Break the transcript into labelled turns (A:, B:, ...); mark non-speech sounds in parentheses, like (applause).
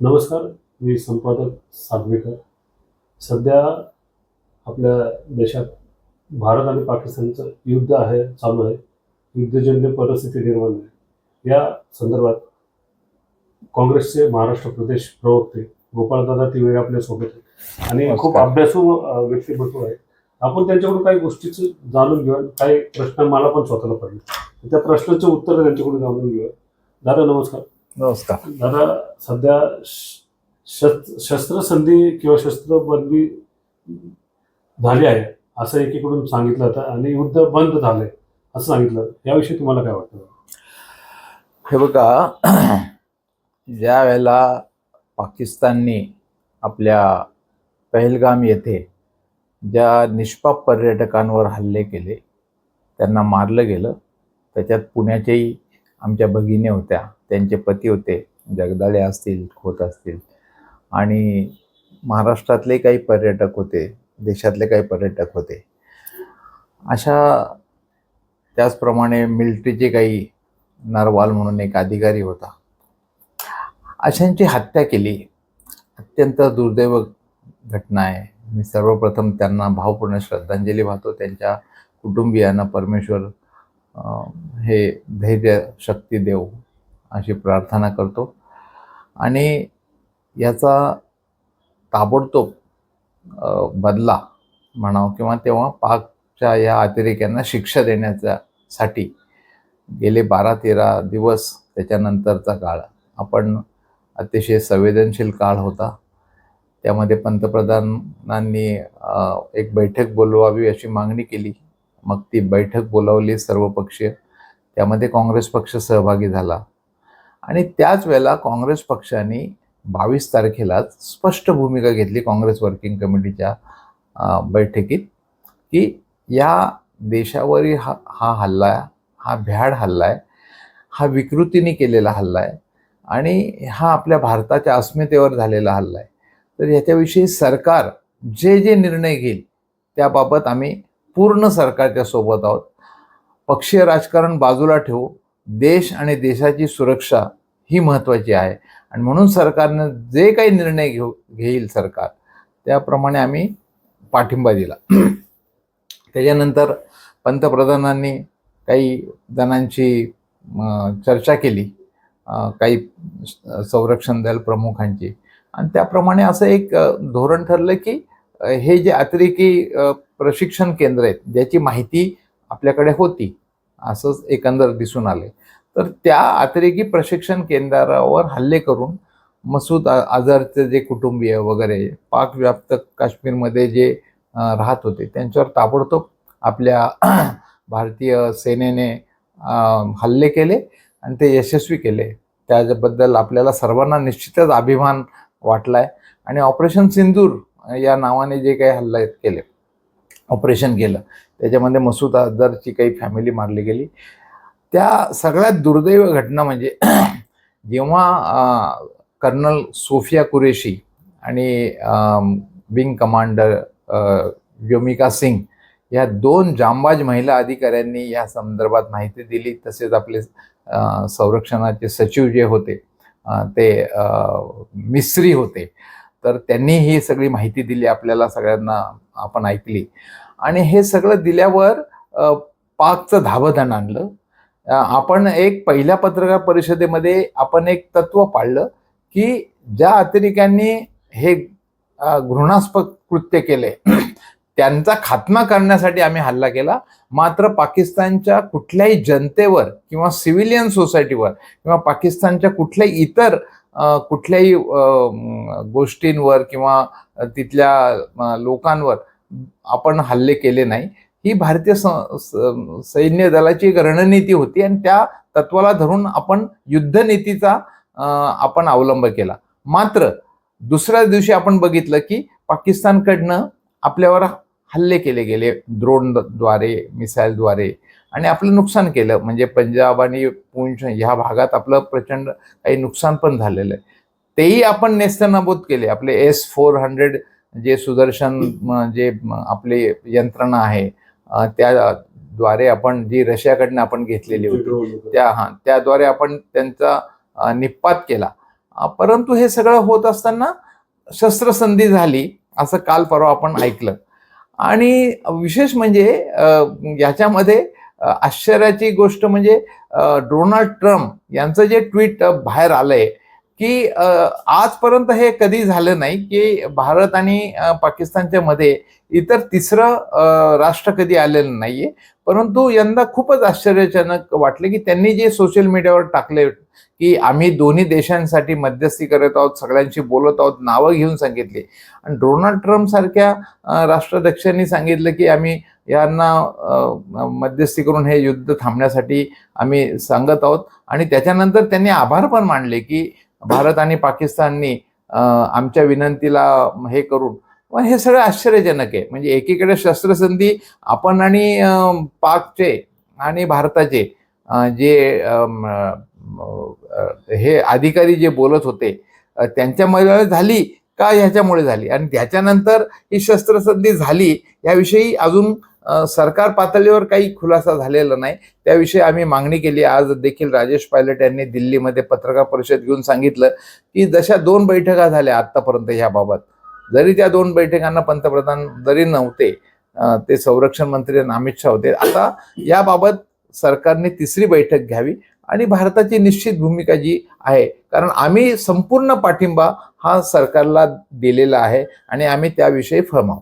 A: नमस्कार मी संपादक सागवेकर सध्या आपल्या देशात भारत आणि पाकिस्तानचं युद्ध आहे चालू आहे. युद्धजन्य परिस्थिती निर्माण आहे. या संदर्भात काँग्रेसचे महाराष्ट्र प्रदेश प्रवक्ते गोपाळदादा तिवारी आपल्यासोबत आहेत. आणि खूप. अभ्यासू व्यक्तिमत्व आहे. आपण त्यांच्याकडून काही गोष्टीचं जाणून घेऊया. काही प्रश्न मला पण स्वतःला पडले. त्या प्रश्नाचे उत्तर त्यांच्याकडून जाणून घेऊया. दादा नमस्कार.
B: नमस्कार.
A: दादा सध्या शस्त्रसंधी किंवा शस्त्रबंदी झाली आहे असं एकीकडून सांगितलं होतं आणि युद्ध बंद झालंय असं सांगितलं याविषयी तुम्हाला काय वाटतं?
B: हे बघा (clears throat) ज्या वेळेला पाकिस्तानने आपल्या पहलगाम येथे ज्या निष्पाप पर्यटकांवर हल्ले केले त्यांना मारलं गेलं त्याच्यात पुण्याच्याही आमच्या भगिनी होत्या. त्यांचे पती होते जगदाळे असतील खोत असतील. आणि महाराष्ट्रातले काही पर्यटक होते देशातले काही पर्यटक होते. अशा त्याचप्रमाणे मिलिटरीचे काही नरवाल म्हणून एक अधिकारी होता. अशांची हत्या केली. अत्यंत दुर्दैव घटना आहे. मी सर्वप्रथम त्यांना भावपूर्ण श्रद्धांजली वाहतो. त्यांच्या कुटुंबियांना परमेश्वर हे धैर्य शक्ती देव. अशी प्रार्थना करतो. आणि याचा ताबडतोब बदला म्हणावं किंवा तेव्हा पाकच्या या अतिरेक्यांना शिक्षा देण्याच्यासाठी गेले बारा तेरा दिवस त्याच्यानंतरचा काळ. आपण अतिशय संवेदनशील काळ होता. त्यामध्ये पंतप्रधानांनी एक बैठक बोलवावी अशी मागणी केली. मग ती बैठक बोलावली सर्वपक्षीय. त्यामध्ये काँग्रेस पक्ष सहभागी झाला. आणि त्याच वेळेला काँग्रेस पक्षाने बावीस तारखेलाच स्पष्ट भूमिका घेतली काँग्रेस वर्किंग कमिटीच्या बैठकीत की या देशावरील हा हा हल्ला हा भ्याड हल्ला आहे हा विकृतीने केलेला हल्ला आहे आणि हा आपल्या भारताच्या अस्मितेवर झालेला हल्ला आहे. तर याच्याविषयी सरकार जे जे निर्णय घेईल त्याबाबत आम्ही पूर्ण सरकारच्या सोबत आहोत. पक्षीय राजकारण बाजूला ठेवू देश आणि देशाची सुरक्षा ही महत्त्वाची आहे. आणि म्हणून सरकारनं जे काही निर्णय घेऊ घेईल सरकार त्याप्रमाणे आम्ही पाठिंबा दिला. (clears throat) त्याच्यानंतर पंतप्रधानांनी काही जणांची चर्चा केली. काही संरक्षण दल प्रमुखांची. आणि त्याप्रमाणे असं एक धोरण ठरलं की हे जे अतिरेकी प्रशिक्षण केंद्र आहेत ज्याची माहिती आपल्याकडे होती असंच एकंदर दिसून आले तर त्या अतिरेकी प्रशिक्षण केंद्रावर हल्ले करून मसूद अ- जे कुटुंबीय वगैरे पाकव्याप्त काश्मीरमध्ये जे राहत होते त्यांच्यावर ताबडतोब आपल्या (clears throat) भारतीय सेनेने हल्ले केले आणि ते यशस्वी केले. त्याबद्दल आपल्याला सर्वांना निश्चितच अभिमान वाटला आहे आणि ऑपरेशन सिंदूर या नावाने जे काही हल्ले केले ऑपरेशन केलं त्याच्यामध्ये मसूद अझहरची काही फॅमिली मारली गेली. त्या सगळ्यात दुर्दैव घटना म्हणजे (clears throat) जेव्हा कर्नल सोफिया कुरेशी आणि विंग कमांडर योमिका सिंग या दोन जांबाज महिला अधिकाऱ्यांनी या संदर्भात माहिती दिली. तसेच आपले संरक्षणाचे सचिव जे होते ते अं, मिस्री होते. तर त्यांनी ही सगळी माहिती दिली. आपल्याला सगळ्यांना आपण ऐकली. आणि हे सगळं दिल्यावर पाकचं धाबधन आणलं. आपण एक पहिल्या पत्रकार परिषदेमध्ये आपण एक तत्व पाळलं की ज्या अतिरेक्यांनी हे घृणास्पद कृत्य केले त्यांचा खात्मा करण्यासाठी आम्ही हल्ला केला. मात्र पाकिस्तानच्या कुठल्याही जनतेवर किंवा सिव्हिलियन सोसायटीवर किंवा पाकिस्तानच्या कुठल्याही इतर कुठल्याही गोष्टींवर किंवा तिथल्या लोकांवर आपण हल्ले केले नाही ही भारतीय स- स- सैन्य दलाची एक रणनीती होती आणि त्या तत्वाला धरून आपण युद्धनीतीचा आपण अवलंब केला. मात्र दुसऱ्या दिवशी आपण बघितलं की पाकिस्तानकडनं आपल्यावर हल्ले केले गेले द्रोणद्वारे मिसाईलद्वारे आणि आपलं नुकसान केलं. म्हणजे पंजाब आणि पूंछ ह्या भागात आपलं प्रचंड काही नुकसान पण झालेलं आहे. तेही आपण नेस्तनाबूत केले. आपले एस फोर हंड्रेड जे सुदर्शन जे आपले यंत्रणा आहे त्याद्वारे आपण जी रशियाकडनं आपण घेतलेली होती त्या हां त्याद्वारे आपण त्यांचा निपात केला. परंतु हे सगळं होत असताना शस्त्रसंधी झाली असं काल परवा आपण ऐकलं. आणि विशेष म्हणजे याच्यामध्ये आश्चर्याची गोष्ट म्हणजे डोनाल्ड ट्रम्प यांचं जे ट्विट बाहेर आलंय की आजपर्यंत हे कधी झालं नाही की भारत आणि पाकिस्तानच्या मध्ये इतर तिसरं राष्ट्र कधी आलेलं नाहीये. परंतु यंदा खूपच आश्चर्यजनक वाटले की त्यांनी जे सोशल मीडियावर टाकले की आम्ही दोन्ही देशांसाठी मध्यस्थी करत आहोत सगळ्यांशी बोलत आहोत नावं घेऊन सांगितली. आणि डोनाल्ड ट्रम्प सारख्या राष्ट्राध्यक्षांनी सांगितलं की आम्ही यांना मध्यस्थी करून हे युद्ध थांबण्यासाठी आम्ही सांगत आहोत. आणि त्याच्यानंतर त्यांनी आभार पण मानले की भारत आणि पाकिस्ताननी आमच्या विनंतीला हे करून पण हे सगळं आश्चर्यजनक आहे. म्हणजे एकीकडे शस्त्रसंधी आपण आणि पाकचे आणि भारताचे जे हे अधिकारी जे बोलत होते त्यांच्यामुळे झाली का ह्याच्यामुळे झाली? आणि त्याच्यानंतर ही शस्त्रसंधी झाली याविषयी अजून सरकार पातळीवर काही खुलासा झालेला नाही. त्याविषयी आम्ही मागणी केली. आज देखील राजेश पायलट यांनी दिल्लीमध्ये पत्रकार परिषद घेऊन सांगितलं की जशा दोन बैठका झाल्या आत्तापर्यंत ह्याबाबत जरी त्या दोन बैठकांना पंतप्रधान जरी नव्हते ते संरक्षण मंत्री अमित शहा होते आता याबाबत सरकारने तिसरी बैठक घ्यावी आणि भारताची निश्चित भूमिका जी आहे कारण आम्ही संपूर्ण पाठिंबा हा सरकारला दिलेला आहे आणि आम्ही त्याविषयी फर्म